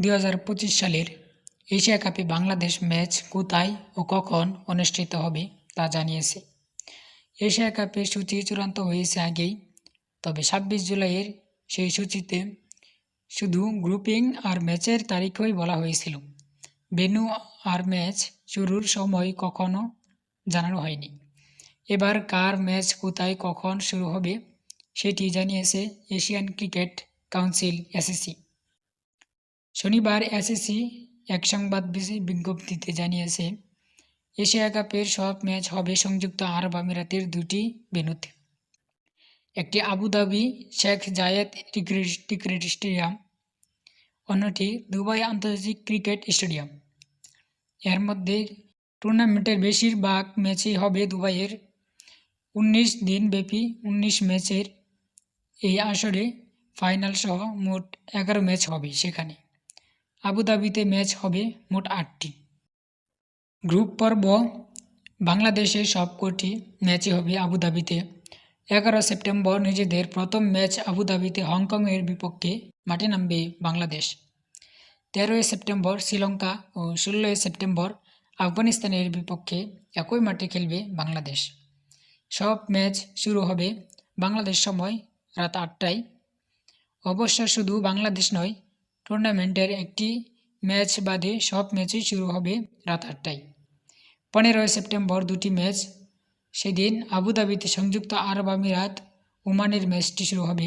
দু হাজার পঁচিশ সালের এশিয়া কাপে বাংলাদেশ ম্যাচ কোথায় ও কখন অনুষ্ঠিত হবে তা জানিয়েছে। এশিয়া কাপের সূচি চূড়ান্ত হয়েছে আগেই, তবে ছাব্বিশ জুলাইয়ের সেই সূচিতে শুধু গ্রুপিং আর ম্যাচের তারিখই বলা হয়েছিল। ভেন্যু আর ম্যাচ শুরুর সময় কখনো জানানো হয়নি। এবার কার ম্যাচ কোথায় কখন শুরু হবে সেটি জানিয়েছে এশিয়ান ক্রিকেট কাউন্সিল এসিসি শনিবার এসিসি এক সংবাদ বিজি- বিজ্ঞপ্তিতে জানিয়েছে, এশিয়া কাপের সব ম্যাচ হবে সংযুক্ত আরব আমিরাতের দুটি ভেন্যুতে। একটি Abu Dhabi Sheikh Zayed cricket stadium, অন্যটি দুবাই আন্তর্জাতিক ক্রিকেট স্টেডিয়াম। এর মধ্যে টুর্নামেন্টের বেশিরভাগ ম্যাচই হবে দুবাইয়ের। উনিশ দিনব্যাপী উনিশ ম্যাচের এই আসরে ফাইনাল সহ মোট এগারো ম্যাচ হবে সেখানে। আবুধাবিতে ম্যাচ হবে মোট আটটি। গ্রুপ পর্ব বাংলাদেশের সবকটি ম্যাচই হবে আবুধাবিতে এগারো সেপ্টেম্বর নিজেদের প্রথম ম্যাচ আবুধাবিতে হংকংয়ের বিপক্ষে মাঠে নামবে বাংলাদেশ। তেরোই সেপ্টেম্বর শ্রীলঙ্কা ও ষোলোই সেপ্টেম্বর আফগানিস্তানের বিপক্ষে একই মাঠে খেলবে বাংলাদেশ। সব ম্যাচ শুরু হবে বাংলাদেশ সময় রাত আটটায়। অবশ্য শুধু বাংলাদেশ নয় টুর্নামেন্টের একটি ম্যাচ বাদে সব ম্যাচই শুরু হবে রাত আটটায়। পনেরোই সেপ্টেম্বর দুটি ম্যাচ। সেদিন আবুধাবিতে সংযুক্ত আরব আমিরাত ওমানের ম্যাচটি শুরু হবে।